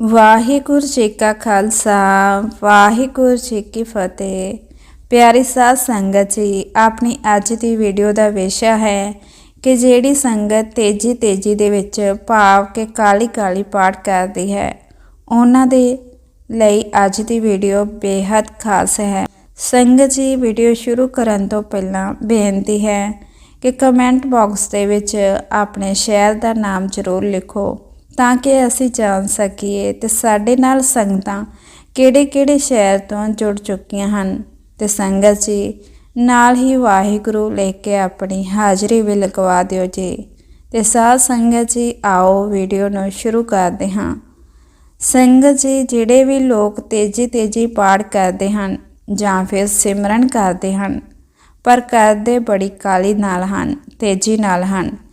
ਵਾਹਿਗੁਰੂ ਜੀ ਕਾ ਖਾਲਸਾ, ਵਾਹਿਗੁਰੂ ਜੀ ਕੀ ਫਤਿਹ। ਪਿਆਰੀ ਸਾਧ ਸੰਗਤ ਜੀ, ਆਪਣੀ ਅੱਜ ਦੀ ਵੀਡੀਓ ਦਾ ਵਿਸ਼ਾ ਹੈ ਕਿ ਜਿਹੜੀ ਸੰਗਤ ਤੇਜ਼ੀ ਤੇਜ਼ੀ ਦੇ ਵਿੱਚ ਭਾਵ ਕੇ ਕਾਲੀ ਕਾਲੀ ਪਾਠ ਕਰਦੀ ਹੈ, ਉਹਨਾਂ ਦੇ ਲਈ ਅੱਜ ਦੀ ਵੀਡੀਓ ਬੇहद ਖਾਸ ਹੈ। ਸੰਗਤ ਜੀ ਵੀਡੀਓ ਸ਼ੁਰੂ ਕਰਨ ਤੋਂ ਪਹਿਲਾਂ ਬੇਨਤੀ ਹੈ ਕਿ ਕਮੈਂਟ ਬਾਕਸ ਦੇ ਵਿੱਚ ਆਪਣੇ ਸ਼ਹਿਰ ਦਾ ਨਾਮ ਜ਼ਰੂਰ ਲਿਖੋ। ਤਾਂ ਕਿ ਅਸੀਂ ਜਾਣ ਸਕੀਏ ਤੇ ਸਾਡੇ ਨਾਲ ਸੰਗਤਾਂ ਕਿਹੜੇ-ਕਿਹੜੇ ਸ਼ਹਿਰ ਤੋਂ ਜੁੜ ਚੁੱਕੀਆਂ ਹਨ ਤੇ ਸੰਗਤ ਜੀ, ਨਾਲ ਹੀ ਵਾਹਿਗੁਰੂ ਲੈ ਕੇ ਆਪਣੀ ਹਾਜ਼ਰੀ ਵੀ ਲਗਵਾ ਦਿਓ ਜੀ। ਤੇ ਸਾਧ ਸੰਗਤ ਜੀ, ਆਓ ਵੀਡੀਓ ਨੂੰ ਸ਼ੁਰੂ ਕਰਦੇ ਹਾਂ। ਸੰਗਤ ਜੀ, ਜਿਹੜੇ ਵੀ ਲੋਕ ਤੇਜ਼ੀ ਤੇਜ਼ੀ ਪਾਠ ਕਰਦੇ ਹਨ ਜਾਂ ਫਿਰ ਸਿਮਰਨ ਕਰਦੇ ਹਨ, ਪਰ ਕਰਦੇ ਬੜੀ ਕਾਲੀ ਨਾਲ ਹਨ, ਤੇਜ਼ੀ ਨਾਲ ਹਨ।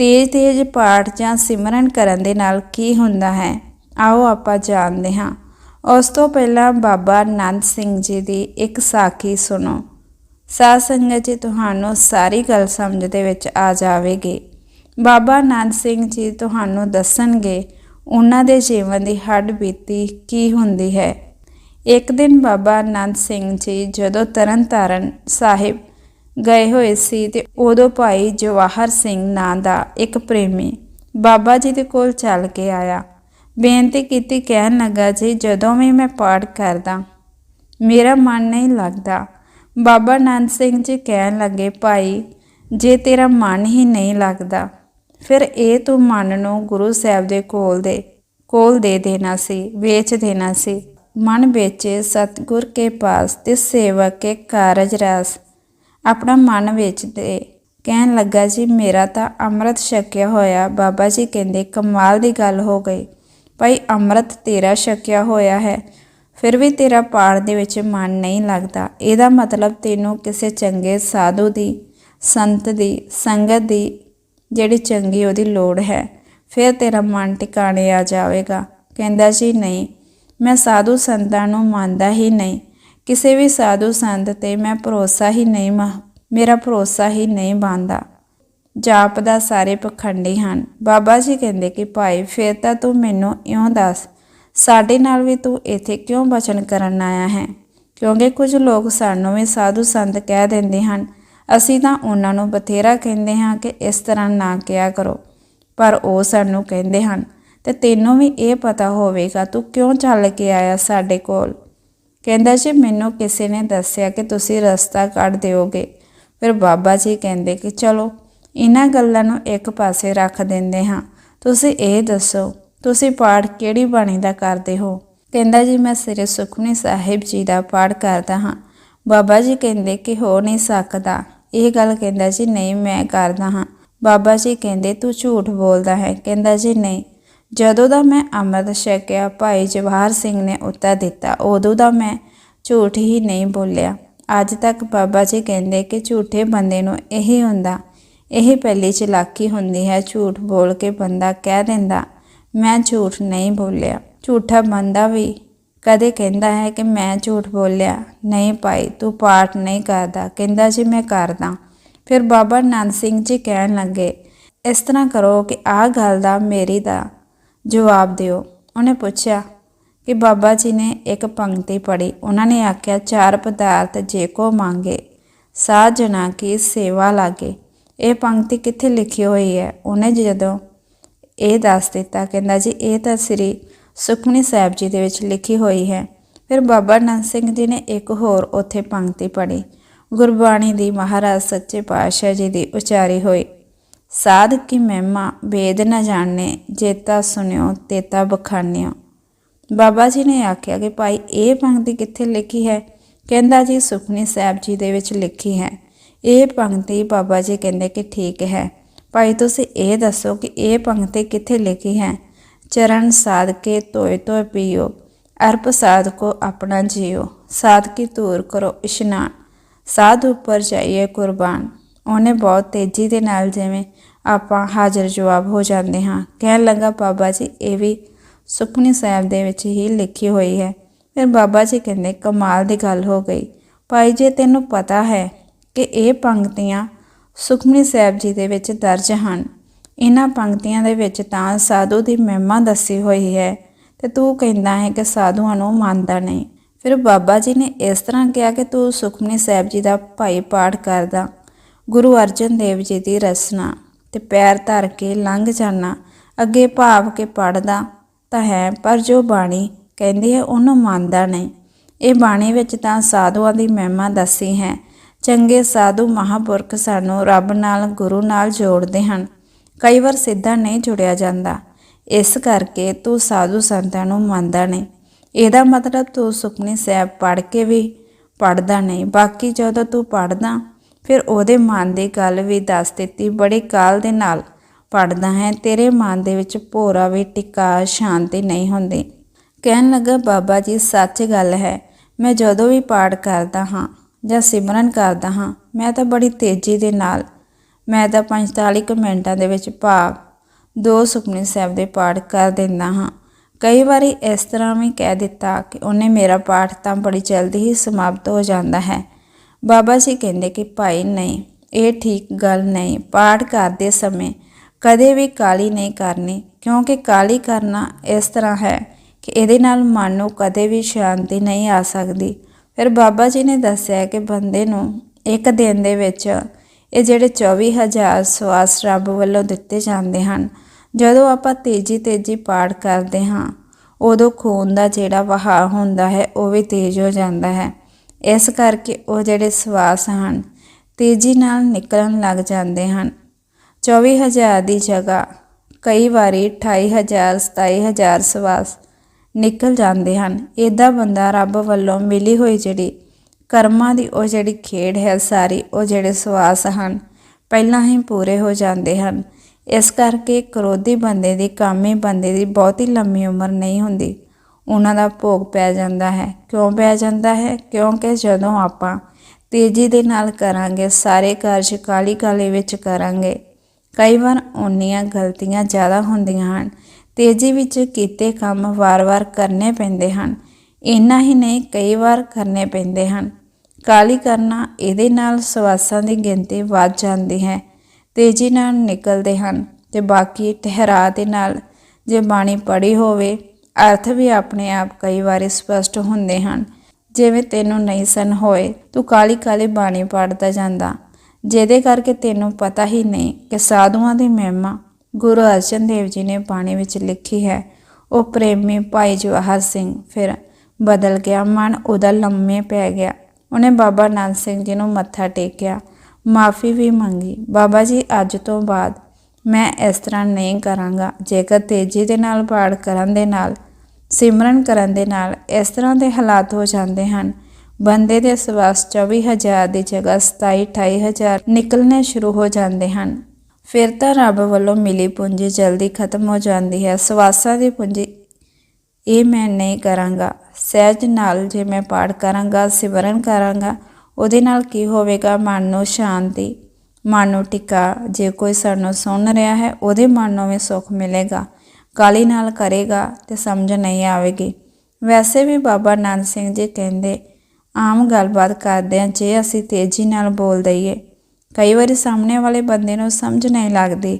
ਤੇਜ਼ ਤੇਜ਼ ਪਾਠ ਜਾਂ ਸਿਮਰਨ ਕਰਨ ਦੇ ਨਾਲ ਕੀ ਹੁੰਦਾ ਹੈ? ਆਓ ਆਪਾਂ ਜਾਣਦੇ ਹਾਂ। ਉਸ ਤੋਂ ਪਹਿਲਾਂ ਬਾਬਾ ਆਨੰਦ ਸਿੰਘ ਜੀ ਦੀ ਇੱਕ ਸਾਖੀ ਸੁਣੋ। ਸਾਧ ਸੰਗਤ ਜੀ, ਤੁਹਾਨੂੰ ਸਾਰੀ ਗੱਲ ਸਮਝ ਦੇ ਵਿੱਚ ਆ ਜਾਵੇਗੀ। ਬਾਬਾ ਆਨੰਦ ਸਿੰਘ ਜੀ ਤੁਹਾਨੂੰ ਦੱਸਣਗੇ, ਉਹਨਾਂ ਦੇ ਜੀਵਨ ਦੀ ਹੱਡ ਬੀਤੀ ਕੀ ਹੁੰਦੀ ਹੈ। ਇੱਕ ਦਿਨ ਬਾਬਾ ਆਨੰਦ ਸਿੰਘ ਜੀ ਜਦੋਂ ਤਰਨਤਾਰਨ ਸਾਹਿਬ ਗਏ ਹੋਏ ਸੀ ਤੇ ਉਦੋਂ ਭਾਈ ਜਵਾਹਰ ਸਿੰਘ ਨਾਂ ਦਾ ਇੱਕ ਪ੍ਰੇਮੀ ਬਾਬਾ ਜੀ ਦੇ ਕੋਲ ਚੱਲ ਕੇ ਆਇਆ। ਬੇਨਤੀ ਕੀਤੀ, ਕਹਿਣ ਲੱਗਾ, ਜੀ, ਜਦੋਂ ਵੀ ਮੈਂ ਪਾਠ ਕਰਦਾ, ਮੇਰਾ ਮਨ ਨਹੀਂ ਲੱਗਦਾ। ਬਾਬਾ ਆਨੰਦ ਸਿੰਘ ਜੀ ਕਹਿਣ ਲੱਗੇ, ਭਾਈ, ਜੇ ਤੇਰਾ ਮਨ ਹੀ ਨਹੀਂ ਲੱਗਦਾ, ਫਿਰ ਇਹ ਤੂੰ ਮਨ ਨੂੰ ਗੁਰੂ ਸਾਹਿਬ ਦੇ ਕੋਲ ਦੇ ਕੋਲ ਦੇ ਦੇਣਾ ਸੀ, ਵੇਚ ਦੇਣਾ ਸੀ। ਮਨ ਵੇਚੇ ਸਤਗੁਰ ਕੇ ਪਾਸ ਤੇ ਸੇਵਕ ਕੇ ਕਾਰਜ ਰਸ ਆਪਣਾ ਮਨ ਵੇਚ ਦੇ ਕਹਿਣ ਲੱਗਾ, ਜੀ, ਮੇਰਾ ਤਾਂ ਅੰਮ੍ਰਿਤ ਛਕਿਆ ਹੋਇਆ। ਬਾਬਾ ਜੀ ਕਹਿੰਦੇ, ਕਮਾਲ ਦੀ ਗੱਲ ਹੋ ਗਈ। ਭਾਈ, ਅੰਮ੍ਰਿਤ ਤੇਰਾ ਛਕਿਆ ਹੋਇਆ ਹੈ। ਫਿਰ ਵੀ ਤੇਰਾ ਪਾੜ ਦੇ ਵਿੱਚ ਮਨ ਨਹੀਂ ਲੱਗਦਾ। ਇਹਦਾ ਮਤਲਬ ਤੈਨੂੰ ਕਿਸੇ ਚੰਗੇ ਸਾਧੂ ਦੀ, ਸੰਤ ਦੀ, ਸੰਗਤ ਦੀ ਜਿਹੜੀ ਚੰਗੀ ਉਹਦੀ ਲੋੜ ਹੈ। ਫਿਰ ਤੇਰਾ ਮਨ ਟਿਕਾਣੇ ਆ ਜਾਵੇਗਾ। ਕਹਿੰਦਾ, ਜੀ, ਨਹੀਂ। ਮੈਂ ਸਾਧੂ ਸੰਤਾਂ ਨੂੰ ਮੰਨਦਾ ਹੀ ਨਹੀਂ। ਕਿਸੇ ਵੀ ਸਾਧੂ ਸੰਤ ਤੇ ਮੈਂ ਭਰੋਸਾ ਹੀ ਨਹੀਂ ਮੇਰਾ ਭਰੋਸਾ ਹੀ ਨਹੀਂ ਬੰਦਾ ਜਾਪ ਦਾ ਸਾਰੇ ਪਖੰਡੀ ਹਨ। ਬਾਬਾ ਜੀ ਕਹਿੰਦੇ ਕਿ, ਭਾਈ, ਫਿਰ ਤਾਂ ਤੂੰ ਮੈਨੂੰ ਇਉਂ ਦੱਸ, ਸਾਡੇ ਨਾਲ ਵੀ ਤੂੰ ਇੱਥੇ ਕਿਉਂ ਬਚਨ ਕਰਨ ਆਇਆ ਹੈ? ਕਿਉਂਕਿ ਕੁਝ ਲੋਕ ਸਾਨੂੰ ਵੀ ਸਾਧੂ ਸੰਤ ਕਹਿ ਦਿੰਦੇ ਹਨ। ਅਸੀਂ ਤਾਂ ਉਹਨਾਂ ਨੂੰ ਬਥੇਰਾ ਕਹਿੰਦੇ ਹਾਂ ਕਿ ਇਸ ਤਰ੍ਹਾਂ ਨਾ ਕਿਹਾ ਕਰੋ। ਪਰ ਉਹ ਸਾਨੂੰ ਕਹਿੰਦੇ ਹਨ, ਤੇ ਤੈਨੂੰ ਵੀ ਇਹ ਪਤਾ ਹੋਵੇਗਾ ਤੂੰ ਕਿਉਂ ਚੱਲ ਕੇ ਆਇਆ ਸਾਡੇ ਕੋਲ? ਕਹਿੰਦਾ, ਜੀ ਮੈਨੂੰ ਕਿਸੇ ਨੇ ਦੱਸਿਆ ਕਿ ਤੁਸੀਂ ਰਸਤਾ ਕੱਢ ਦਿਓਗੇ, ਫਿਰ ਬਾਬਾ ਜੀ ਕਹਿੰਦੇ ਕਿ ਚਲੋ, ਇਹਨਾਂ ਗੱਲਾਂ ਨੂੰ ਇੱਕ ਪਾਸੇ ਰੱਖ ਦਿੰਦੇ ਹਾਂ। ਤੁਸੀਂ ਇਹ ਦੱਸੋ, ਤੁਸੀਂ ਪਾਠ ਕਿਹੜੀ ਬਾਣੀ ਦਾ ਕਰਦੇ ਹੋ? ਕਹਿੰਦਾ, ਜੀ, ਮੈਂ ਸ੍ਰੀ ਸੁਖਮਨੀ ਸਾਹਿਬ ਜੀ ਦਾ ਪਾਠ ਕਰਦਾ ਹਾਂ। ਬਾਬਾ ਜੀ ਕਹਿੰਦੇ ਕਿ ਹੋ ਨਹੀਂ ਸਕਦਾ। ਇਹ ਗੱਲ ਕਹਿੰਦਾ, ਜੀ, ਨਹੀਂ, ਮੈਂ ਕਰਦਾ ਹਾਂ। ਬਾਬਾ ਜੀ ਕਹਿੰਦੇ, ਤੂੰ ਝੂਠ ਬੋਲਦਾ ਹੈ। ਕਹਿੰਦਾ, ਜੀ, ਨਹੀਂ ਜਦੋਂ ਦਾ ਮੈਂ ਅੰਮ੍ਰਿਤ ਛਕਿਆ, ਭਾਈ ਜਵਾਹਰ ਸਿੰਘ ਨੇ ਉੱਤਰ ਦਿੱਤਾ, ਉਦੋਂ ਦਾ ਮੈਂ ਝੂਠ ਹੀ ਨਹੀਂ ਬੋਲਿਆ। ਅੱਜ ਤੱਕ ਬਾਬਾ ਜੀ ਕਹਿੰਦੇ ਕਿ ਝੂਠੇ ਬੰਦੇ ਨੂੰ ਇਹੀ ਹੁੰਦਾ, ਇਹ ਪਹਿਲੀ ਚਲਾਕੀ ਹੁੰਦੀ ਹੈ, ਝੂਠ ਬੋਲ ਕੇ ਬੰਦਾ ਕਹਿ ਦਿੰਦਾ, ਮੈਂ ਝੂਠ ਨਹੀਂ ਬੋਲਿਆ। ਝੂਠਾ ਬੰਦਾ ਵੀ ਕਦੇ ਕਹਿੰਦਾ ਹੈ ਕਿ ਮੈਂ ਝੂਠ ਬੋਲਿਆ, ਨਹੀਂ ਭਾਈ, ਤੂੰ ਪਾਠ ਨਹੀਂ ਕਰਦਾ। ਕਹਿੰਦਾ, ਜੀ ਮੈਂ ਕਰਦਾ। ਫਿਰ ਬਾਬਾ ਨੰਦ ਸਿੰਘ ਜੀ ਕਹਿਣ ਲੱਗੇ, ਇਸ ਤਰ੍ਹਾਂ ਕਰੋ ਕਿ ਆਹ ਗੱਲ ਦਾ, ਮੇਰੀ ਦਾ ਜਵਾਬ ਦਿਓ। ਉਹਨੇ ਪੁੱਛਿਆ ਕਿ ਬਾਬਾ ਜੀ ਨੇ ਇੱਕ ਪੰਕਤੀ ਪੜ੍ਹੀ। ਉਹਨਾਂ ਨੇ ਆਖਿਆ, ਚਾਰ ਪਦਾਰਥ ਜੇ ਕੋ ਮੰਗੇ ਸਾਧ ਜਨਾ ਕੀ ਸੇਵਾ ਲਾਗੇ। ਇਹ ਪੰਕਤੀ ਕਿੱਥੇ ਲਿਖੀ ਹੋਈ ਹੈ? ਉਹਨੇ ਜਦੋਂ ਇਹ ਦੱਸ ਦਿੱਤਾ, ਕਹਿੰਦਾ ਜੀ, ਇਹ ਤਾਂ ਸ੍ਰੀ ਸੁਖਮਨੀ ਸਾਹਿਬ ਜੀ ਦੇ ਵਿੱਚ ਲਿਖੀ ਹੋਈ ਹੈ। ਫਿਰ ਬਾਬਾ ਨੰਦ ਸਿੰਘ ਜੀ ਨੇ ਇੱਕ ਹੋਰ ਉੱਥੇ ਪੰਕਤੀ ਪੜ੍ਹੀ। ਗੁਰਬਾਣੀ ਦੀ ਮਹਾਰਾਜ ਸੱਚੇ ਪਾਤਸ਼ਾਹ ਜੀ ਦੀ ਉਚਾਰੀ ਹੋਈ। ਸਾਧ ਕੀ ਮਹਿਮਾ, ਵੇਦ ਨ ਜਾਣੇ, ਜੇਤਾ ਸੁਨਿਓ, ਤੇਤਾ ਬਖਾਨਿਓ। ਬਾਬਾ ਜੀ ਨੇ ਆਖਿਆ ਕਿ ਭਾਈ, ਇਹ ਪੰਕਤੀ ਕਿੱਥੇ ਲਿਖੀ ਹੈ? ਕਹਿੰਦਾ ਜੀ ਸੁਖਨੀ ਸਾਹਿਬ ਜੀ ਦੇ ਵਿੱਚ ਲਿਖੀ ਹੈ। ਇਹ ਪੰਕਤੀ ਬਾਬਾ ਜੀ ਕਹਿੰਦੇ ਕਿ ਠੀਕ ਹੈ। ਭਾਈ, ਤੁਸੀਂ ਇਹ ਦੱਸੋ ਕਿ ਇਹ ਪੰਕਤੀ ਕਿੱਥੇ ਲਿਖੀ ਹੈ? ਚਰਨ ਸਾਧ ਕੇ ਤੋਏ ਤੋਏ ਪੀਓ, ਅਰਪ ਸਾਧ ਕੋ ਆਪਣਾ ਜੀਓ। ਸਾਧ ਕੀ ਤੂਰ ਕਰੋ ਇਸ਼ਨਾਨ, ਸਾਧ ਉੱਪਰ ਜਾਈਏ ਕੁਰਬਾਨ। ਉਹਨੇ ਬਹੁਤ ਤੇਜ਼ੀ ਦੇ ਨਾਲ ਜਿਵੇਂ ਆਪਾਂ ਹਾਜ਼ਰ ਜਵਾਬ ਹੋ ਜਾਂਦੇ ਹਾਂ। ਕਹਿਣ ਲੱਗਾ, ਬਾਬਾ ਜੀ, ਇਹ ਵੀ ਸੁਖਨੀ ਸਾਹਿਬ ਦੇ ਵਿੱਚ ਹੀ ਲਿਖੀ ਹੋਈ ਹੈ। ਫਿਰ ਬਾਬਾ ਜੀ ਕਹਿੰਦੇ, ਕਮਾਲ ਦੀ ਗੱਲ ਹੋ ਗਈ। ਭਾਈ ਜੇ, ਤੈਨੂੰ ਪਤਾ ਹੈ ਕਿ ਇਹ ਪੰਕਤੀਆਂ ਸੁਖਮਨੀ ਸਾਹਿਬ ਜੀ ਦੇ ਵਿੱਚ ਦਰਜ ਹਨ। ਇਹਨਾਂ ਪੰਕਤੀਆਂ ਦੇ ਵਿੱਚ ਤਾਂ ਸਾਧੂ ਦੀ ਮਹਿਮਾ ਦੱਸੀ ਹੋਈ ਹੈ ਤੇ ਤੂੰ ਕਹਿੰਦਾ ਹੈ ਕਿ ਸਾਧੂਆਂ ਨੂੰ ਮੰਨਦਾ ਨਹੀਂ। ਫਿਰ ਬਾਬਾ ਜੀ ਨੇ ਇਸ ਤਰ੍ਹਾਂ ਕਿਹਾ ਕਿ ਤੂੰ ਸੁਖਮਨੀ ਸਾਹਿਬ ਜੀ ਦਾ ਭਾਈ ਪਾਠ ਕਰਦਾ। ਗੁਰੂ ਅਰਜਨ ਦੇਵ ਜੀ ਦੀ ਰਚਨਾ ਤੇ ਪੈਰ ਧਰ ਕੇ ਲੰਘ ਜਾਣਾ ਅੱਗੇ ਭਾਵ ਕੇ ਪੜਦਾ ਤਾਂ ਹੈ, ਪਰ ਜੋ ਬਾਣੀ ਕਹਿੰਦੀ ਹੈ, ਉਹਨੂੰ ਮੰਨਦਾ ਨਹੀਂ। ਇਹ ਬਾਣੀ ਵਿੱਚ ਤਾਂ ਸਾਧੂਆਂ ਦੀ ਮਹਿਮਾ ਦੱਸੀ ਹੈ। ਚੰਗੇ ਸਾਧੂ ਮਹਾਪੁਰਖ ਸਾਨੂੰ ਰੱਬ ਨਾਲ, ਗੁਰੂ ਨਾਲ ਜੋੜਦੇ ਹਨ। ਕਈ ਵਾਰ ਸਿੱਧਾ ਨਹੀਂ ਜੁੜਿਆ ਜਾਂਦਾ। ਇਸ ਕਰਕੇ ਤੂੰ ਸਾਧੂ ਸੰਤਾਂ ਨੂੰ ਮੰਨਦਾ ਨਹੀਂ। ਇਹਦਾ ਮਤਲਬ ਤੂੰ ਸੁਖਮਨੀ ਸਾਹਿਬ ਪੜ੍ਹ ਕੇ ਵੀ ਪੜ੍ਹਦਾ ਨਹੀਂ। ਬਾਕੀ ਜਦੋਂ ਤੂੰ ਪੜ੍ਹਦਾ ਫਿਰ ਉਹਦੇ ਮਨ ਦੀ ਗੱਲ ਵੀ ਦੱਸ ਦਿੱਤੀ, ਬੜੇ ਕਾਲ ਦੇ ਨਾਲ। ਪੜ੍ਹਦਾ ਹੈ, ਤੇਰੇ ਮਨ ਦੇ ਵਿੱਚ ਭੋਰਾ ਵੀ ਟਿਕਾ ਸ਼ਾਂਤੀ ਨਹੀਂ ਹੁੰਦੀ। ਕਹਿਣ ਲੱਗਾ, ਬਾਬਾ ਜੀ, ਸੱਚ ਗੱਲ ਹੈ, ਮੈਂ ਜਦੋਂ ਵੀ ਪਾਠ ਕਰਦਾ ਹਾਂ ਜਾਂ ਸਿਮਰਨ ਕਰਦਾ ਹਾਂ, ਮੈਂ ਤਾਂ ਬੜੀ ਤੇਜ਼ੀ ਦੇ ਨਾਲ, ਮੈਂ ਤਾਂ 45 ਕੁ ਮਿੰਟਾਂ ਦੇ ਵਿੱਚ ਭਾਵ ਦੋ ਸੁਖਮਨੀ ਸਾਹਿਬ ਦੇ ਪਾਠ ਕਰ ਦਿੰਦਾ ਹਾਂ। ਕਈ ਵਾਰੀ ਇਸ ਤਰ੍ਹਾਂ ਵੀ ਕਹਿ ਦਿੱਤਾ ਕਿ ਉਹਨੇ ਮੇਰਾ ਪਾਠ ਤਾਂ ਬੜੀ ਜਲਦੀ ਹੀ ਸਮਾਪਤ ਹੋ ਜਾਂਦਾ ਹੈ। ਬਾਬਾ ਜੀ ਕਹਿੰਦੇ ਕਿ ਭਾਈ ਨਹੀਂ, ਇਹ ਠੀਕ ਗੱਲ ਨਹੀਂ, ਪਾਠ ਕਰਦੇ ਸਮੇਂ ਕਦੇ ਵੀ ਕਾਲੀ ਨਹੀਂ ਕਰਨੀ, ਕਿਉਂਕਿ ਕਾਲੀ ਕਰਨਾ ਇਸ ਤਰ੍ਹਾਂ ਹੈ ਕਿ ਇਹਦੇ ਨਾਲ ਮਨ ਨੂੰ ਕਦੇ ਵੀ ਸ਼ਾਂਤੀ ਨਹੀਂ ਆ ਸਕਦੀ। ਫਿਰ ਬਾਬਾ ਜੀ ਨੇ ਦੱਸਿਆ ਕਿ ਬੰਦੇ ਨੂੰ ਇੱਕ ਦਿਨ ਦੇ ਵਿੱਚ ਇਹ ਜਿਹੜੇ 24000 ਸਵਾਸ ਰੱਬ ਵੱਲੋਂ ਦਿੱਤੇ ਜਾਂਦੇ ਹਨ, ਜਦੋਂ ਆਪਾਂ ਤੇਜ਼ੀ ਤੇਜ਼ੀ ਪਾਠ ਕਰਦੇ ਹਾਂ, ਉਦੋਂ ਖੂਨ ਦਾ ਜਿਹੜਾ ਵਹਾਅ ਹੁੰਦਾ ਹੈ, ਉਹ ਵੀ ਤੇਜ਼ ਹੋ ਜਾਂਦਾ ਹੈ। ਇਸ ਕਰਕੇ ਉਹ ਜਿਹੜੇ ਸਵਾਸ ਹਨ, ਤੇਜ਼ੀ ਨਾਲ ਨਿਕਲਣ ਲੱਗ ਜਾਂਦੇ ਹਨ। 24000 ਦੀ ਜਗ੍ਹਾ, ਕਈ ਵਾਰੀ 28000 27000 ਸਵਾਸ ਨਿਕਲ ਜਾਂਦੇ ਹਨ। ਇਹਦਾ ਬੰਦਾ ਰੱਬ ਵੱਲੋਂ ਮਿਲੀ ਹੋਈ ਜਿਹੜੀ ਕਰਮਾਂ ਦੀ ਉਹ ਜਿਹੜੀ ਖੇਡ ਹੈ, ਸਾਰੀ ਉਹ ਜਿਹੜੇ ਸਵਾਸ ਹਨ, ਪਹਿਲਾਂ ਹੀ ਪੂਰੇ ਹੋ ਜਾਂਦੇ ਹਨ। ਇਸ ਕਰਕੇ ਕਰੋਧੀ ਬੰਦੇ ਦੀ, ਕਾਮੀ ਬੰਦੇ ਦੀ ਬਹੁਤੀ ਲੰਮੀ ਉਮਰ ਨਹੀਂ ਹੁੰਦੀ। ਉਹਨਾਂ ਦਾ ਭੋਗ ਪੈ ਜਾਂਦਾ ਹੈ। ਕਿਉਂ ਪੈ ਜਾਂਦਾ ਹੈ? ਕਿਉਂਕਿ ਜਦੋਂ ਆਪਾਂ ਤੇਜ਼ੀ ਦੇ ਨਾਲ ਕਰਾਂਗੇ, ਸਾਰੇ ਕਾਰਜ ਕਾਲੀ ਕਾਲੀ ਵਿੱਚ ਕਰਾਂਗੇ, ਕਈ ਵਾਰ ਓਨੀਆਂ ਗਲਤੀਆਂ ਜ਼ਿਆਦਾ ਹੁੰਦੀਆਂ ਹਨ। ਤੇਜ਼ੀ ਵਿੱਚ ਕੀਤੇ ਕੰਮ ਵਾਰ-ਵਾਰ ਕਰਨੇ ਪੈਂਦੇ ਹਨ। ਇੰਨਾ ਹੀ ਨਹੀਂ, ਕਈ ਵਾਰ ਕਰਨੇ ਪੈਂਦੇ ਹਨ। ਕਾਲੀ ਕਰਨਾ ਇਹਦੇ ਨਾਲ ਸਵਾਸਾਂ ਦੀ ਗਿਣਤੀ ਵੱਧ ਜਾਂਦੀ ਹੈ। ਤੇਜ਼ੀ ਨਾਲ ਨਿਕਲਦੇ ਹਨ ਤੇ ਬਾਕੀ ਠਹਿਰਾ ਦੇ ਨਾਲ ਜੇ ਬਾਣੀ ਪੜੀ ਹੋਵੇ ਅਰਥ ਵੀ ਆਪਣੇ ਆਪ ਕਈ ਵਾਰੀ ਸਪਸ਼ਟ ਹੁੰਦੇ ਹਨ। ਜਿਵੇਂ ਤੈਨੂੰ ਨਹੀਂ ਸਨ ਹੋਏ, ਤੂੰ ਕਾਲੀ ਕਾਲੀ ਬਾਣੀ ਪੜਦਾ ਜਾਂਦਾ। ਜਿਹਦੇ ਕਰਕੇ ਤੈਨੂੰ ਪਤਾ ਹੀ ਨਹੀਂ ਕਿ ਸਾਧੂਆਂ ਦੀ ਮਹਿਮਾ ਗੁਰੂ ਅਰਜਨ ਦੇਵ ਜੀ ਨੇ ਬਾਣੀ ਵਿੱਚ ਲਿਖੀ ਹੈ। ਉਹ ਪ੍ਰੇਮੀ ਭਾਈ ਜਵਾਹਰ ਸਿੰਘ ਫਿਰ ਬਦਲ ਗਿਆ, ਮਨ ਉਹਦਾ ਲੰਮੇ ਪੈ ਗਿਆ। ਉਹਨੇ ਬਾਬਾ ਨਾਨਕ ਸਿੰਘ ਜੀ ਨੂੰ ਮੱਥਾ ਟੇਕਿਆ, ਮਾਫੀ ਵੀ ਮੰਗੀ। ਬਾਬਾ ਜੀ, ਅੱਜ ਤੋਂ ਬਾਅਦ ਮੈਂ ਇਸ ਤਰ੍ਹਾਂ ਨਹੀਂ ਕਰਾਂਗਾ। ਜੇਕਰ ਤੇਜ਼ੀ ਦੇ ਨਾਲ ਪਾੜ ਕਰਨ ਦੇ ਨਾਲ ਸਿਮਰਨ ਕਰਨ ਦੇ ਨਾਲ ਇਸ ਤਰ੍ਹਾਂ ਦੇ ਹਾਲਾਤ ਹੋ ਜਾਂਦੇ ਹਨ। ਬੰਦੇ ਦੇ ਸਵਾਸ 24000 ਦੀ ਜਗ੍ਹਾ 27 28000 ਨਿਕਲਣੇ ਸ਼ੁਰੂ ਹੋ ਜਾਂਦੇ ਹਨ। ਫਿਰ ਤਾਂ ਰੱਬ ਵੱਲੋਂ ਮਿਲੀ ਪੂੰਜੀ ਜਲਦੀ ਖਤਮ ਹੋ ਜਾਂਦੀ ਹੈ। ਸਵਾਸਾਂ ਦੀ ਪੂੰਜੀ ਇਹ ਮੈਂ ਨਹੀਂ ਕਰਾਂਗਾ। ਸਹਿਜ ਨਾਲ ਜੇ ਮੈਂ ਪਾਠ ਕਰਾਂਗਾ, ਸਿਮਰਨ ਕਰਾਂਗਾ, ਉਹਦੇ ਨਾਲ ਕੀ ਹੋਵੇਗਾ? ਮਨ ਨੂੰ ਸ਼ਾਂਤੀ, ਮਨ ਨੂੰ ਟਿਕਾ। ਜੇ ਕੋਈ ਸਾਨੂੰ ਸੁਣ ਰਿਹਾ ਹੈ, ਉਹਦੇ ਮਨ ਨੂੰ ਵੀ ਸੁੱਖ ਮਿਲੇਗਾ। ਕਾਲੀ ਨਾਲ ਕਰੇਗਾ ਤੇ ਸਮਝ ਨਹੀਂ ਆਵੇਗੀ। ਵੈਸੇ ਵੀ ਬਾਬਾ ਨਾਨਕ ਸਿੰਘ ਜੀ ਕਹਿੰਦੇ, ਆਮ ਗੱਲਬਾਤ ਕਰਦੇ ਆ ਜੇ ਅਸੀਂ ਤੇਜ਼ੀ ਨਾਲ ਬੋਲ ਦਈਏ, ਕਈ ਵਾਰੀ ਸਾਹਮਣੇ ਵਾਲੇ ਬੰਦੇ ਨੂੰ ਸਮਝ ਨਹੀਂ ਲੱਗਦੀ।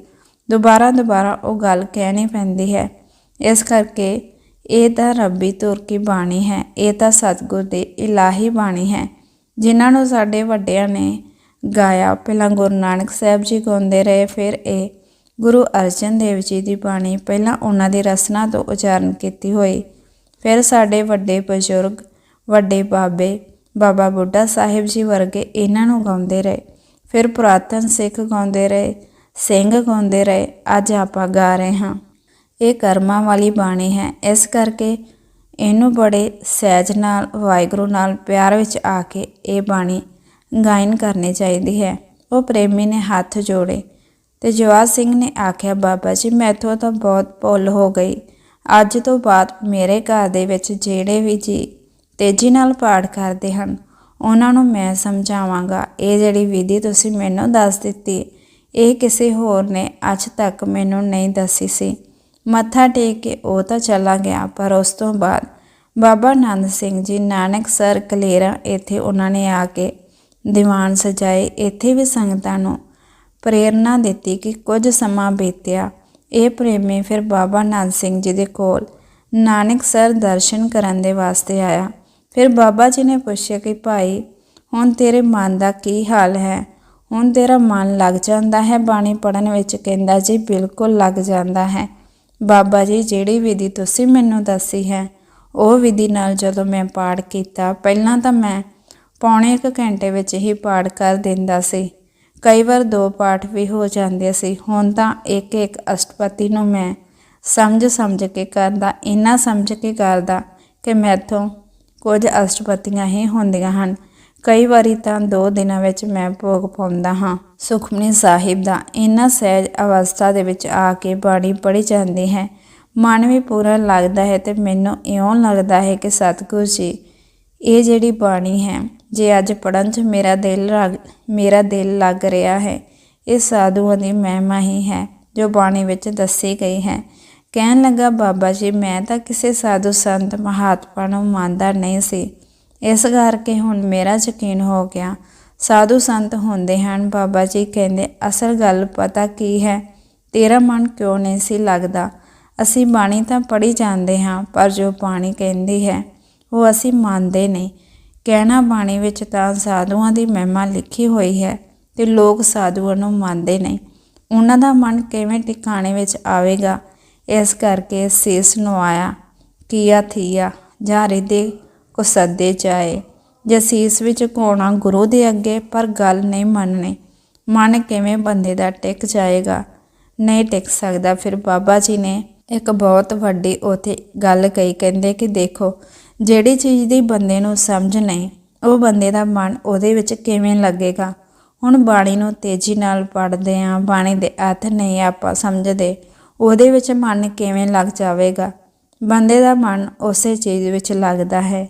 ਦੁਬਾਰਾ ਦੁਬਾਰਾ ਉਹ ਗੱਲ ਕਹਿਣੀ ਪੈਂਦੀ ਹੈ। ਇਸ ਕਰਕੇ ਇਹ ਤਾਂ ਰੱਬੀ ਤੁਰ ਕੀ ਬਾਣੀ ਹੈ, ਇਹ ਤਾਂ ਸਤਿਗੁਰ ਦੀ ਇਲਾਹੀ ਬਾਣੀ ਹੈ। ਜਿਨ੍ਹਾਂ ਨੂੰ ਸਾਡੇ ਵੱਡਿਆਂ ਨੇ ਗਾਇਆ, ਪਹਿਲਾਂ ਗੁਰੂ ਨਾਨਕ ਸਾਹਿਬ ਜੀ ਗਾਉਂਦੇ ਰਹੇ, ਫਿਰ ਇਹ ਗੁਰੂ ਅਰਜਨ ਦੇਵ ਜੀ ਦੀ ਬਾਣੀ ਪਹਿਲਾਂ ਉਹਨਾਂ ਦੀ ਰਸਨਾ ਤੋਂ ਉਚਾਰਨ ਕੀਤੀ ਹੋਈ। ਫਿਰ ਸਾਡੇ ਵੱਡੇ ਬਜ਼ੁਰਗ, ਵੱਡੇ ਬਾਬੇ, ਬਾਬਾ ਬੁੱਢਾ ਸਾਹਿਬ ਜੀ ਵਰਗੇ ਇਹਨਾਂ ਨੂੰ ਗਾਉਂਦੇ ਰਹੇ। ਫਿਰ ਪੁਰਾਤਨ ਸਿੱਖ ਗਾਉਂਦੇ ਰਹੇ, ਸਿੰਘ ਗਾਉਂਦੇ ਰਹੇ, ਅੱਜ ਆਪਾਂ ਗਾ ਰਹੇ ਹਾਂ। ਇਹ ਕਰਮਾਂ ਵਾਲੀ ਬਾਣੀ ਹੈ। ਇਸ ਕਰਕੇ ਇਹਨੂੰ ਬੜੇ ਸਹਿਜ ਨਾਲ, ਵਾਹਿਗੁਰੂ ਨਾਲ, ਪਿਆਰ ਵਿੱਚ ਆ ਕੇ ਇਹ ਬਾਣੀ ਗਾਇਨ ਕਰਨੀ ਚਾਹੀਦੀ ਹੈ। ਉਹ ਪ੍ਰੇਮੀ ਨੇ ਹੱਥ ਜੋੜੇ। ਤੇ ਜਵਾਦ ਸਿੰਘ ਨੇ ਆਖਿਆ, ਬਾਬਾ ਜੀ, ਮੈਥੋਂ ਤਾਂ ਬਹੁਤ ਭੁੱਲ ਹੋ ਗਈ। ਅੱਜ ਤੋਂ ਬਾਅਦ ਮੇਰੇ ਘਰ ਦੇ ਵਿੱਚ ਜਿਹੜੇ ਵੀ ਜੀ ਤੇਜ਼ੀ ਨਾਲ ਪਾਠ ਕਰਦੇ ਹਨ, ਉਹਨਾਂ ਨੂੰ ਮੈਂ ਸਮਝਾਵਾਂਗਾ। ਇਹ ਜਿਹੜੀ ਵਿਧੀ ਤੁਸੀਂ ਮੈਨੂੰ ਦੱਸ ਦਿੱਤੀ, ਇਹ ਕਿਸੇ ਹੋਰ ਨੇ ਅੱਜ ਤੱਕ ਮੈਨੂੰ ਨਹੀਂ ਦੱਸੀ ਸੀ। ਮੱਥਾ ਟੇਕ ਕੇ ਉਹ ਤਾਂ ਚਲਾ ਗਿਆ, ਪਰ ਉਸ ਤੋਂ ਬਾਅਦ ਬਾਬਾ ਆਨੰਦ ਸਿੰਘ ਜੀ, ਨਾਨਕ ਸਰ ਕਲੇਰਾ, ਇੱਥੇ ਉਹਨਾਂ ਨੇ ਆ ਕੇ ਦੀਵਾਨ ਸਜਾਏ। ਇੱਥੇ ਵੀ ਸੰਗਤਾਂ ਨੂੰ ਪ੍ਰੇਰਣਾ ਦਿੱਤੀ ਕਿ ਕੁਝ ਸਮਾਂ ਬੀਤਿਆ। ਇਹ ਪ੍ਰੇਮੀ ਫਿਰ ਬਾਬਾ ਨਾਨਕ ਸਿੰਘ ਜੀ ਦੇ ਕੋਲ ਨਾਨਕ ਸਰ ਦਰਸ਼ਨ ਕਰਨ ਦੇ ਵਾਸਤੇ ਆਇਆ। ਫਿਰ ਬਾਬਾ ਜੀ ਨੇ ਪੁੱਛਿਆ ਕਿ ਭਾਈ, ਹੁਣ ਤੇਰੇ ਮਨ ਦਾ ਕੀ ਹਾਲ ਹੈ? ਹੁਣ ਤੇਰਾ ਮਨ ਲੱਗ ਜਾਂਦਾ ਹੈ? ਬਾਣੀ ਪੜਨ ਵਿੱਚ ਕਹਿੰਦਾ, ਜੀ, ਬਿਲਕੁਲ ਲੱਗ ਜਾਂਦਾ ਹੈ। ਬਾਬਾ ਜੀ, ਜਿਹੜੀ ਵਿਧੀ ਤੁਸੀਂ ਮੈਨੂੰ ਦੱਸੀ ਹੈ, ਉਹ ਵਿਧੀ ਨਾਲ ਜਦੋਂ ਮੈਂ ਪਾਠ ਕੀਤਾ, ਪਹਿਲਾਂ ਤਾਂ ਮੈਂ ਪੌਣੇ ਇੱਕ ਘੰਟੇ ਵਿੱਚ ਹੀ ਪਾਠ ਕਰ ਦਿੰਦਾ ਸੀ। ਕਈ ਵਾਰ ਦੋ ਪਾਠ ਵੀ ਹੋ ਜਾਂਦੇ ਸੀ। ਹੁਣ ਤਾਂ ਇੱਕ ਇੱਕ ਅਸ਼ਟਪਦੀ ਨੂੰ ਮੈਂ ਸਮਝ ਸਮਝ ਕੇ ਕਰਦਾ, ਇੰਨਾ ਸਮਝ ਕੇ ਕਰਦਾ ਕਿ ਮੈਥੋਂ ਕੁਝ ਅਸ਼ਟਪਤੀਆਂ ਹੀ ਹੁੰਦੀਆਂ ਹਨ। ਕਈ ਵਾਰੀ ਤਾਂ ਦੋ ਦਿਨਾਂ ਵਿੱਚ ਮੈਂ ਭੋਗ ਪਾਉਂਦਾ ਹਾਂ। ਸੁਖਮਨੀ ਸਾਹਿਬ ਦਾ ਇੰਨਾ ਸਹਿਜ ਅਵਸਥਾ ਦੇ ਵਿੱਚ ਆ ਕੇ ਬਾਣੀ ਪੜ੍ਹੀ ਜਾਂਦੀ ਹੈ। ਮਨ ਵੀ ਪੂਰਾ ਲੱਗਦਾ ਹੈ ਤੇ ਮੈਨੂੰ ਇਉਂ ਲੱਗਦਾ ਹੈ ਕਿ ਸਤਿਗੁਰੂ ਜੀ, ਇਹ ਜਿਹੜੀ ਬਾਣੀ ਹੈ ਜੇ ਅੱਜ ਪੜਨ 'ਚ ਮੇਰਾ ਦਿਲ ਲੱਗ ਮੇਰਾ ਦਿਲ ਲੱਗ ਰਿਹਾ ਹੈ, ਇਹ ਸਾਧੂਆਂ ਦੀ ਮਹਿਮਾ ਹੀ ਹੈ, ਜੋ ਬਾਣੀ ਵਿੱਚ ਦੱਸੀ ਗਈ ਹੈ। ਕਹਿਣ ਲੱਗਾ, ਬਾਬਾ ਜੀ, ਮੈਂ ਤਾਂ ਕਿਸੇ ਸਾਧੂ ਸੰਤ ਮਹਾਤਮਾ ਨੂੰ ਮੰਨਦਾ ਨਹੀਂ ਸੀ। ਇਸ ਕਰਕੇ ਹੁਣ ਮੇਰਾ ਯਕੀਨ ਹੋ ਗਿਆ। ਸਾਧੂ ਸੰਤ ਹੁੰਦੇ ਹਨ, ਬਾਬਾ ਜੀ ਕਹਿੰਦੇ, ਅਸਲ ਗੱਲ ਪਤਾ ਕੀ ਹੈ? ਤੇਰਾ ਮਨ ਕਿਉਂ ਨਹੀਂ ਸੀ ਲੱਗਦਾ? ਅਸੀਂ ਬਾਣੀ ਤਾਂ ਪੜ੍ਹੀ ਜਾਂਦੇ ਹਾਂ, ਪਰ ਜੋ ਬਾਣੀ ਕਹਿੰਦੀ ਹੈ, ਉਹ ਅਸੀਂ ਮੰਨਦੇ ਨਹੀਂ। ਕਹਿਣਾ ਬਾਣੀ ਵਿੱਚ ਤਾਂ ਸਾਧੂਆਂ ਦੀ ਮਹਿਮਾ ਲਿਖੀ ਹੋਈ ਹੈ ਤੇ ਲੋਕ ਸਾਧੂਆਂ ਨੂੰ ਮੰਨਦੇ ਨਹੀਂ। ਉਹਨਾਂ ਦਾ ਮਨ ਕਿਵੇਂ ਟਿਕਾਣੇ ਵਿੱਚ ਆਵੇਗਾ? ਇਸ ਕਰਕੇ ਸੀਸ ਨਵਾਇਆ ਕੀਆ ਥੀਆ, ਜਾਂ ਰਿਦੇ ਕੋ ਸੱਦੇ ਜਾਏ। ਜੇ ਸੀਸ ਵਿੱਚ ਕੋਣਾ ਗੁਰੂ ਦੇ ਅੱਗੇ, ਪਰ ਗੱਲ ਨਹੀਂ ਮੰਨਣੀ, ਮਨ ਕਿਵੇਂ ਬੰਦੇ ਦਾ ਟਿਕ ਜਾਏਗਾ? ਨਹੀਂ ਟਿਕ ਸਕਦਾ। ਫਿਰ ਬਾਬਾ ਜੀ ਨੇ ਇੱਕ ਬਹੁਤ ਵੱਡੀ ਉਥੇ ਗੱਲ ਕਹੀ, ਕਹਿੰਦੇ ਕਿ ਦੇਖੋ ਜਿਹੜੀ ਚੀਜ਼ ਦੀ ਬੰਦੇ ਨੂੰ ਸਮਝ ਨਹੀਂ, ਉਹ ਬੰਦੇ ਦਾ ਮਨ ਉਹਦੇ ਵਿੱਚ ਕਿਵੇਂ ਲੱਗੇਗਾ? ਹੁਣ ਬਾਣੀ ਨੂੰ ਤੇਜ਼ੀ ਨਾਲ ਪੜ੍ਹਦੇ ਆਂ ਬਾਣੀ ਦੇ ਅਰਥ ਨਹੀਂ ਆਪਾਂ ਸਮਝਦੇ, ਉਹਦੇ ਵਿੱਚ ਮਨ ਕਿਵੇਂ ਲੱਗ ਜਾਵੇਗਾ? ਬੰਦੇ ਦਾ ਮਨ ਉਸੇ ਚੀਜ਼ ਵਿੱਚ ਲੱਗਦਾ ਹੈ।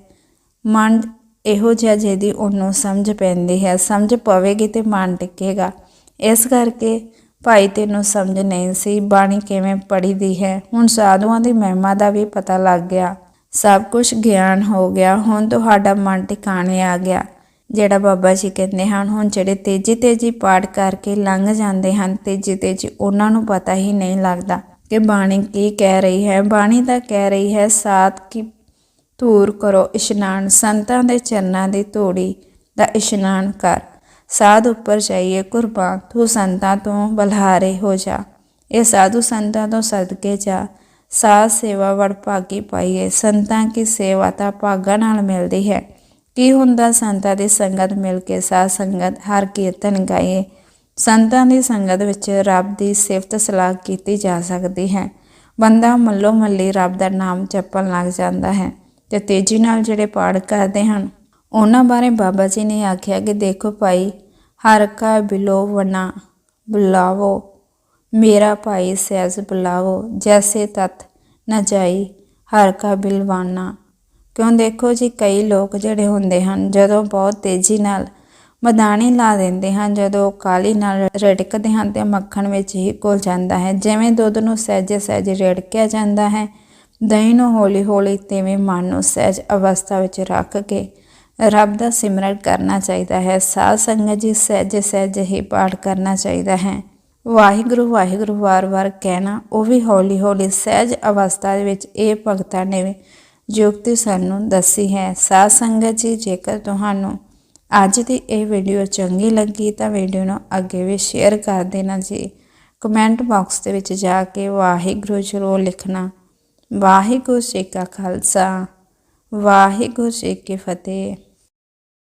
ਮਨ ਇਹੋ ਜਿਹਾ ਜਿਹਦੀ ਉਹਨੂੰ ਸਮਝ ਪੈਂਦੀ ਹੈ, ਸਮਝ ਪਵੇਗੀ ਤੇ ਮਨ ਟਿਕੇਗਾ। ਇਸ ਕਰਕੇ ਭਾਈ ਤੈਨੂੰ ਸਮਝ ਨਹੀਂ ਸੀ, ਬਾਣੀ ਕਿਵੇਂ ਪੜੀਦੀ ਹੈ? ਹੁਣ ਸਾਧੂਆਂ ਦੀ ਮਹਿਮਾ ਦਾ ਵੀ ਪਤਾ ਲੱਗ ਗਿਆ। ਸਭ ਕੁਝ ਗਿਆਨ ਹੋ ਗਿਆ। ਹੁਣ ਤੁਹਾਡਾ ਮਨ ਟਿਕਾਣੇ ਆ ਗਿਆ। ਜਿਹੜਾ ਬਾਬਾ ਜੀ ਕਹਿੰਦੇ ਹਨ, ਹੁਣ ਜਿਹੜੇ ਤੇਜੀ ਤੇਜੀ ਪਾਠ ਕਰਕੇ ਲੰਘ ਜਾਂਦੇ ਹਨ, ਤੇਜੀ ਤੇਜੀ ਉਹਨਾਂ ਨੂੰ ਪਤਾ ਹੀ ਨਹੀਂ ਲੱਗਦਾ ਕਿ ਬਾਣੀ ਕੀ ਕਹਿ ਰਹੀ ਹੈ। ਬਾਣੀ ਤਾਂ ਕਹਿ ਰਹੀ ਹੈ ਸਾਤ ਕੀ ਧੂਰ ਕਰੋ, ਇਸ਼ਨਾਨ ਸੰਤਾਂ ਦੇ ਚਰਨਾਂ ਦੀ ਧੂੜੀ ਦਾ ਇਸ਼ਨਾਨ ਕਰ। ਸਾਧ ਉੱਪਰ ਜਾਈਏ ਕੁਰਬਾਨ, ਤੂੰ ਸੰਤਾਂ ਤੋਂ ਬਲਹਾਰੇ ਹੋ ਜਾ। ਇਹ ਸਾਧੂ ਸੰਤਾਂ ਤੋਂ ਸਦਕੇ ਜਾ। ਸਾਧ ਸੇਵਾ ਵੜ ਭਾਗੀ ਪਾਈਏ ਸੰਤਾਂ ਕੀ ਸੇਵਾ ਤਾਂ ਭਾਗਾਂ ਨਾਲ ਮਿਲਦੀ ਹੈ। ਕੀ ਹੁੰਦਾ ਸੰਤਾਂ ਦੀ ਸੰਗਤ ਮਿਲ ਕੇ ਸਾਧ ਸੰਗਤ ਹਰ ਕੀਰਤਨ ਗਾਈਏ ਸੰਤਾਂ ਦੀ ਸੰਗਤ ਵਿੱਚ ਰੱਬ ਦੀ ਸਿਫਤ ਸਲਾਹ ਕੀਤੀ ਜਾ ਸਕਦੀ ਹੈ। ਬੰਦਾ ਮੱਲੋ ਮੱਲੀ ਰੱਬ ਦਾ ਨਾਮ ਜਪਣ ਲੱਗ ਜਾਂਦਾ ਹੈ ਤੇ ਤੇਜ਼ੀ ਨਾਲ ਜਿਹੜੇ ਪਾਠ ਕਰਦੇ ਹਨ, ਉਹਨਾਂ ਬਾਰੇ ਬਾਬਾ ਜੀ ਨੇ ਆਖਿਆ ਕਿ ਦੇਖੋ ਭਾਈ, ਹਰ ਕਾ ਬਿਲੋ ਵਨਾ ਬੁਲਾਵੋ ਮੇਰਾ ਭਾਈ ਸਹਿਜ ਬੁਲਾਵੋ, ਜੈਸੇ ਤਤ ਨ ਜਾਈ, ਹਰ ਕਾ ਬਿਲਵਾਨਾ ਕਿਉਂ ਦੇਖੋ ਜੀ, ਕਈ ਲੋਕ ਜਿਹੜੇ ਹੁੰਦੇ ਹਨ, ਜਦੋਂ ਬਹੁਤ ਤੇਜ਼ੀ ਨਾਲ ਮਦਾਨੀ ਲਾ ਦਿੰਦੇ ਹਨ, ਜਦੋਂ ਕਾਲੀ ਨਾਲ ਰੜਕਦੇ ਹਨ, ਤੇ ਮੱਖਣ ਵਿੱਚ ਹੀ ਘੁਲ ਜਾਂਦਾ ਹੈ। ਜਿਵੇਂ ਦੁੱਧ ਨੂੰ ਸਹਿਜੇ ਸਹਿਜੇ ਰੜਕਿਆ ਜਾਂਦਾ ਹੈ, ਦਹੀਂ ਨੂੰ ਹੌਲੀ ਹੌਲੀ ਤਿਵੇਂ ਮਨ ਨੂੰ ਸਹਿਜ ਅਵਸਥਾ ਵਿੱਚ ਰੱਖ ਕੇ ਰੱਬ ਦਾ ਸਿਮਰਨ ਕਰਨਾ ਚਾਹੀਦਾ ਹੈ। ਸਾਧ ਸੰਗਤ ਜੀ ਸਹਿਜ ਸਹਿਜ ਹੀ ਪਾਠ ਕਰਨਾ ਚਾਹੀਦਾ ਹੈ। ਵਾਹਿਗੁਰੂ ਵਾਹਿਗੁਰੂ ਵਾਰ-ਵਾਰ ਕਹਿਣਾ, ਉਹ ਵੀ ਹੌਲੀ-ਹੌਲੀ ਸਹਿਜ ਅਵਸਥਾ ਦੇ ਵਿੱਚ ਇਹ ਭਗਤਾਂ ਨੇ ਜੁਗਤੀ ਸਾਨੂੰ ਦੱਸੀ ਹੈ, ਸਾਧ ਸੰਗਤ ਜੀ, ਜੇਕਰ ਤੁਹਾਨੂੰ ਅੱਜ ਦੀ ਇਹ ਵੀਡੀਓ ਚੰਗੀ ਲੱਗੀ ਤਾਂ ਵੀਡੀਓ ਨੂੰ ਅੱਗੇ ਵੀ ਸ਼ੇਅਰ ਕਰ ਦੇਣਾ ਜੀ। ਕਮੈਂਟ ਬਾਕਸ ਦੇ ਵਿੱਚ ਜਾ ਕੇ ਵਾਹਿਗੁਰੂ ਜ਼ਰੂਰ ਲਿਖਣਾ। ਵਾਹਿਗੁਰੂ ਜੀ ਕਾ ਖਾਲਸਾ, ਵਾਹਿਗੁਰੂ ਜੀ ਕੀ ਫਤਿਹ।